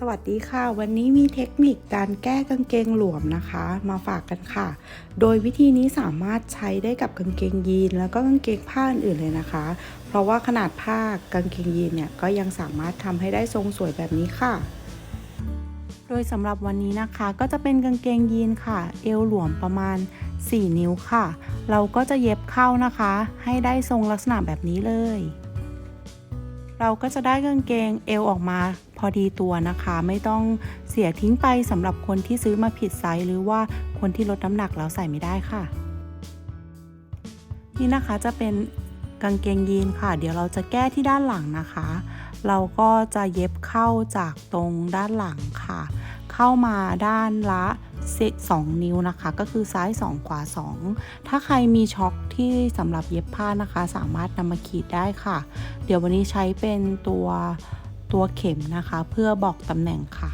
สวัสดีค่ะ วันนี้มีเทคนิคการแก้กางเกงหลวมนะคะ มาฝากกันค่ะ โดยวิธีนี้สามารถใช้ได้กับกางเกงยีน แล้วก็กางเกงผ้าอื่นๆเลยนะคะ เพราะว่าขนาดผ้ากางเกงยีนเนี่ยก็ยังสามารถทำให้ได้ทรงสวยแบบนี้ค่ะ โดยสำหรับวันนี้นะคะก็จะเป็นกางเกงยีนค่ะ เอวหลวมประมาณ 4 นิ้วค่ะ เราก็จะเย็บเข้านะคะ ให้ได้ทรงลักษณะแบบนี้เลย เราก็จะได้กางเกงเอวออกมา อดีตัวนะคะ ไม่ต้องเสียทิ้งไปสำหรับคนที่ซื้อมาผิดไซส์หรือว่าคนที่ลดน้ำหนักแล้วใส่ไม่ได้ค่ะ นี่นะคะจะเป็นกางเกงยีนค่ะ เดี๋ยวเราจะแก้ที่ด้านหลังนะคะ เราก็จะเย็บเข้าจากตรงด้านหลังค่ะ เข้ามาด้านละ2 นิ้วนะคะ ก็คือซ้าย 2 ขวา 2 ถ้าใครมีช็อคที่สำหรับเย็บผ้านะคะ สามารถนำมาขีดได้ค่ะ เดี๋ยววันนี้ใช้เป็นตัว ตัวเข็มนะคะ เพื่อบอกตำแหน่งค่ะ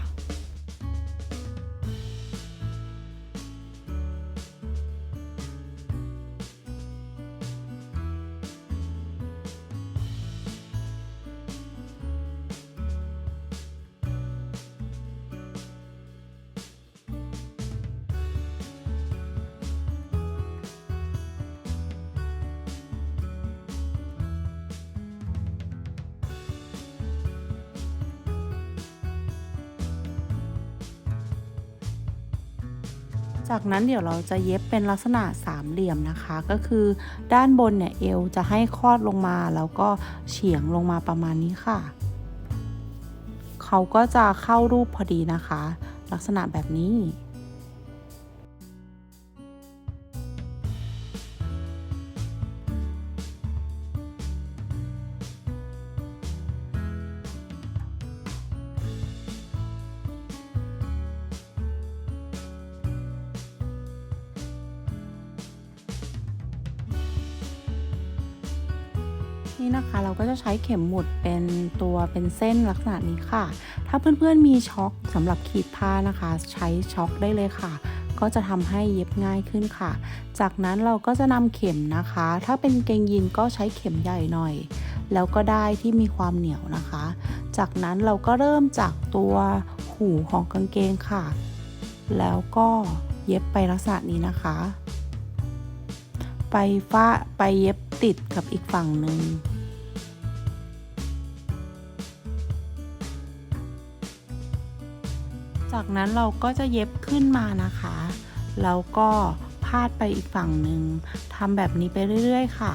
จากนั้นเดี๋ยวเราจะเย็บเป็นลักษณะสามเหลี่ยมนะคะ ก็คือด้านบนเนี่ยเอวจะให้คลอดลงมาแล้วก็เฉียงลงมาประมาณนี้ค่ะ เขาก็จะเข้ารูปพอดีนะคะ ลักษณะแบบนี้ นี่นะคะเราก็จะใช้เข็มหมุดเป็นตัวเป็นเส้นลักษณะนี้ค่ะ ถ้าเพื่อนๆมีช็อคสำหรับขีดผ้านะคะ ใช้ช็อคได้เลยค่ะ ก็จะทำให้เย็บง่ายขึ้นค่ะ จากนั้นเราก็จะนำเข็มนะคะ ถ้าเป็นเกงยีนก็ใช้เข็มใหญ่หน่อย แล้วก็ได้ที่มีความเหนียวนะคะ จากนั้นเราก็เริ่มจากตัวหูของกางเกงค่ะ แล้วก็เย็บไปลักษณะนี้นะคะ ไปฟ้าไปเย็บติดกับอีกฝั่งหนึ่ง จากนั้นเราก็จะเย็บขึ้นมานะคะ แล้วก็พาดไปอีกฝั่งหนึ่งทำแบบนี้ไปเรื่อย ๆ ค่ะ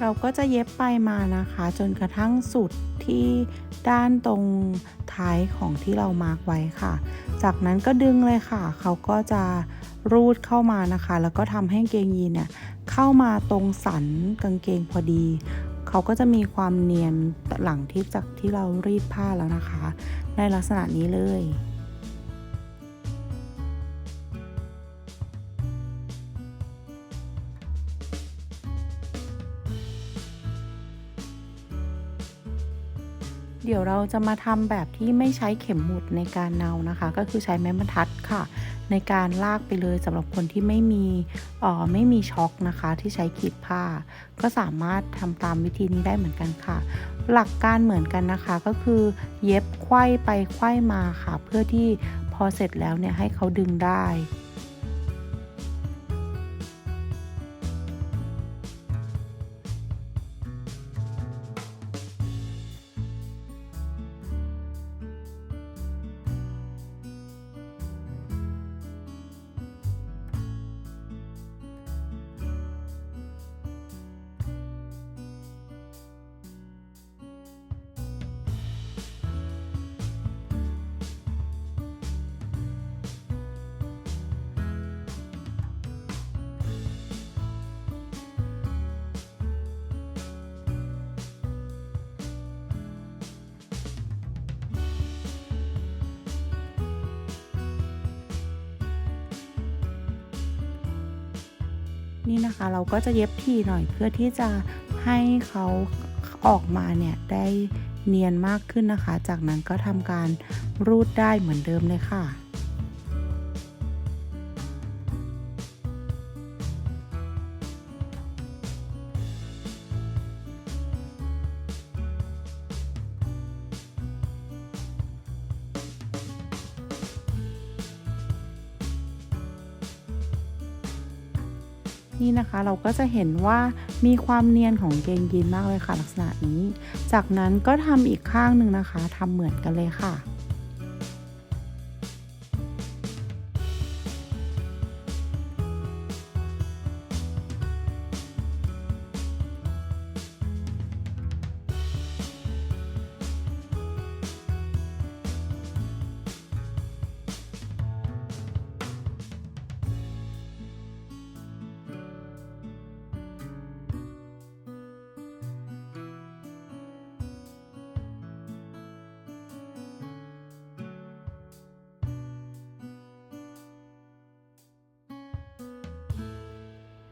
เราก็จะเย็บไปมานะคะ จนกระทั่งสุดที่ด้านตรงท้ายของที่เรามาร์กไว้ค่ะ จากนั้นก็ดึงเลยค่ะ เขาก็จะรูดเข้ามานะคะ แล้วก็ทำให้เกงยีนเนี่ยเข้ามาตรงสันกางเกงพอดี เขาก็จะมีความเนียนหลังที่จากที่เรารีดผ้าแล้วนะคะ ในลักษณะนี้เลย เดี๋ยวเราจะมาทำแบบที่ไม่ใช้เข็มหมุดในการเนานะคะ ก็คือใช้ไม้บรรทัดค่ะ ในการลากไปเลยสำหรับคนที่ไม่มีเอ่อไม่มีช็อคนะคะ ที่ใช้ขีดผ้า ก็สามารถทำตามวิธีนี้ได้เหมือนกันค่ะ หลักการเหมือนกันนะคะก็คือเย็บไขว้ไปไขว้มาค่ะ เพื่อที่พอเสร็จแล้วเนี่ยให้เขาดึงได้ นี่นะคะเราก็จะเย็บทีหน่อยเพื่อที่จะให้เขาออกมาเนี่ยได้เนียนมากขึ้นนะคะ จากนั้นก็ทำการรูดได้เหมือนเดิมเลยค่ะ นี่นะคะเราก็จะเห็นว่ามีความเนียนของเกงยีนมากเลยค่ะ ลักษณะนี้ จากนั้นก็ทำอีกข้างหนึ่งนะคะทำเหมือนกันเลยค่ะ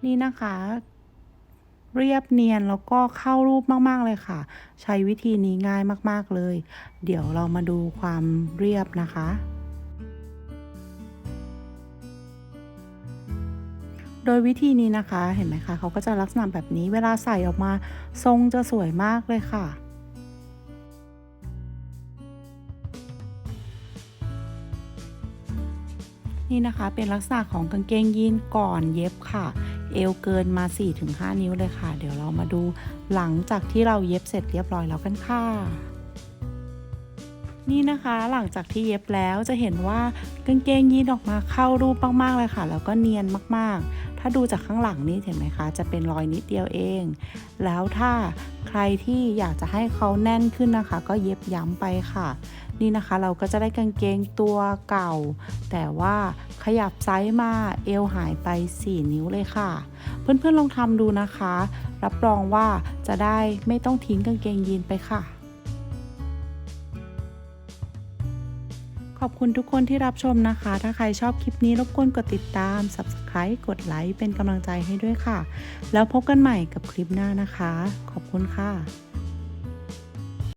นี่นะคะ เรียบเนียนแล้วก็เข้ารูปมากๆเลยค่ะ ใช้วิธีนี้ง่ายมากๆเลย เดี๋ยวเรามาดูความเรียบนะคะโดยวิธีนี้นะคะเห็นไหมคะเขาก็จะลักษณะแบบนี้เวลาใส่ออกมาทรงจะสวยมากเลยค่ะ นี่นะคะเป็นลักษณะของกางเกงยีนก่อนเย็บค่ะ เอวเกินมา 4-5 นิ้วเลยค่ะ เดี๋ยวเรามาดูหลังจากที่เราเย็บเสร็จเรียบร้อยแล้วกันค่ะ นี่นะคะหลังจากที่เย็บแล้วจะเห็นว่ากางเกงยีนออกมาเข้ารูปมากๆเลยค่ะ แล้วก็เนียนมากๆ ถ้าดูจากข้างหลังนี่เห็นไหมคะ จะเป็นรอยนิดเดียวเอง แล้วถ้าใครที่อยากจะให้เขาแน่นขึ้นนะคะ ก็เย็บย้ำไปค่ะ นี่นะคะเราก็จะได้กางเกงตัวเก่า แต่ว่าขยับไซส์มาเอวหายไป 4 นิ้วเลยค่ะ เพื่อนๆลองทำดูนะคะ รับรองว่าจะได้ไม่ต้องทิ้งกางเกงยีนไปค่ะ ขอบคุณทุกคนที่รับชมนะคะ ถ้าใครชอบคลิปนี้รบกวนกดติดตาม Subscribe กดไลค์เป็นกำลังใจให้ด้วยค่ะ แล้วพบกันใหม่กับคลิปหน้านะคะ ขอบคุณค่ะ